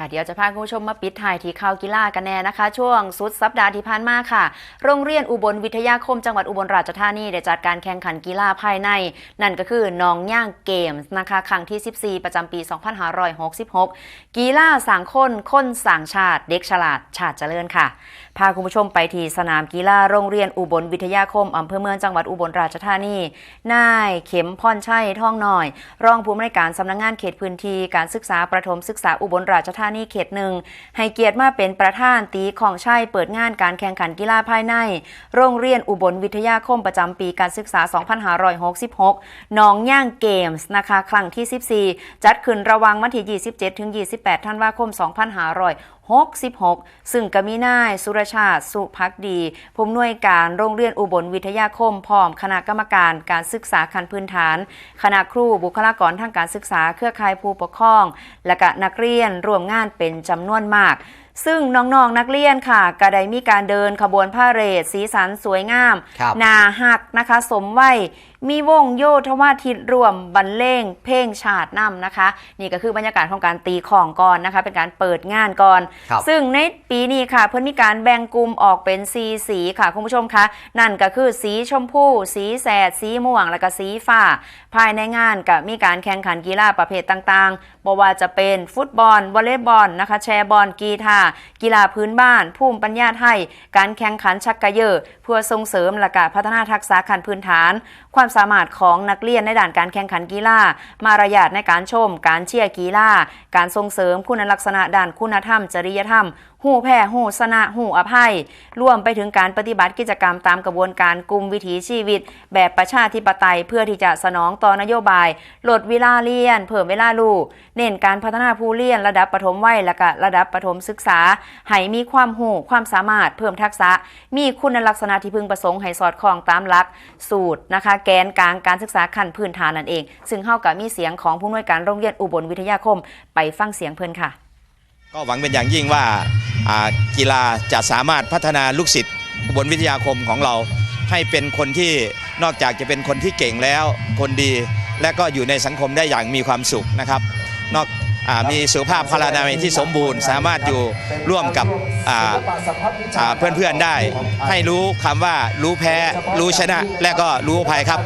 ค่ะเดี๋ยวจะพาคุณผู้ชมมาปิดถ่ายที่ข่าวกีฬากันแน่นะคะ ช่วงสุดสัปดาห์ที่ผ่านมาค่ะ โรงเรียนอุบลวิทยาคมจังหวัดอุบลราชธานีได้จัดการแข่งขันกีฬาภายใน นั่นก็คือน้องย่างเกมส์นะคะครั้งที่ 14 ประจำปี 2566 กีฬาสางคนคนสางชาติ เด็กฉลาด ชาติเจริญค่ะ พาคุณผู้ชมไปที่สนามกีฬาโรงเรียนอุบลวิทยาคมอำเภอเมืองจังหวัดอุบลราชธานีนายเข็มพรชัยท่องน้อย รองผู้อำนวยการสำนักงานเขตพื้นที่การศึกษาประถมศึกษาอุบลราชธานีนีเขตหนึ่งให้เกียรติมาเป็นประธานตีของชัยเปิดงานการแข่งขันกีฬาภายใน โรงเรียนอุบลวิทยาคมประจำปีการศึกษา 2566น้องย่างเกมส์นะคะ ครั้งที่ 14 จัดขึ้นระวังวันที่ 27 ถึง 28 ธันวาคม 2566 ซึ่งก็มีนายสุรชาติสุพักดี ผู้อำนวยการโรงเรียนอุบลวิทยาคม พร้อมคณะกรรมการการศึกษาขั้นพื้นฐาน คณะครูบุคลากรทางการศึกษาเครือข่ายผู้ปกครอง และก็นักเรียนร่วมงานเป็นจำนวนมาก ซึ่งน้องๆนนักเรียนค่ะก็ได้มีการเดินขบวนพาเหรดสีสันสวยงาม ครับนาหักนะคะ สมวัยมีวงโยธวาทิตรวมบรรเลงเพลงชาตินำนะคะ นี่ก็คือบรรยากาศของการตีของก่อนนะคะ เป็นการเปิดงานก่อน ครับซึ่งในปีนี้ค่ะ เพื่อนมีการแบ่งกลุ่มออกเป็นสีสีค่ะคุณผู้ชมคะนั่นก็คือสีชมพู สีแสด สีม่วง และก็สีฟ้า ภายในงานก็มีการแข่งขันกีฬาประเภทต่างๆบ่ว่าจะเป็นฟุตบอลวอลเลย์บอลนะคะ แชร์บอลกีฬากีฬาพื้นบ้านภูมิปัญญาไทย การแข่งขันชักกระเยอะเพื่อส่งเสริมและกพัฒนาทักษะขั้นพื้นฐาน ความสามารถของนักเรียนในด่านการแข่งขันกีฬามารยาทในการชม การเชียร์กีฬาการส่งเสริมคุณลักษณะด้านคุณธรรม จริยธรรม หูแผ่หูสนะหูอภัย ร่วมไปถึงการปฏิบัติกิจกรรมตามกระบวนการกลุ่มวิถีชีวิต แบบประชาธิปไตยเพื่อที่จะสนองต่อนโยบาย ลดเวลาเรียน เพิ่มเวลาลูก เน้นการพัฒนาผู้เรียนระดับประถมวัยและก็ระดับประถมศึกษา ให้มีความหูความสามารถ เพิ่มทักษะ มีคุณลักษณะที่พึงประสงค์ให้สอดคล้องตามหลัก สูตรนะคะ แกนกลางการศึกษาขั้นพื้นฐานนั่นเอง ซึ่งเฮากับมีเสียงของผู้อำนวยการโรงเรียนอุบลวิทยาคม ไปฟังเสียงเพิ่นค่ะ ก็หวังเป็นอย่างยิ่งว่ากีฬาจะสามารถพัฒนาลูกศิษย์บลวิทยาคมของเรา ให้เป็นคนที่นอกจากจะเป็นคนที่เก่งแล้ว คนดีและก็อยู่ในสังคมได้อย่างมีความสุขนะครับนอกอามีสุขภาพพลานามัยที่สมบูรณ์สามารถอยู่ร่วมกับเพื่อนๆได้ ให้รู้คำว่ารู้แพ้ รู้ชนะ และก็รู้ภัยครับ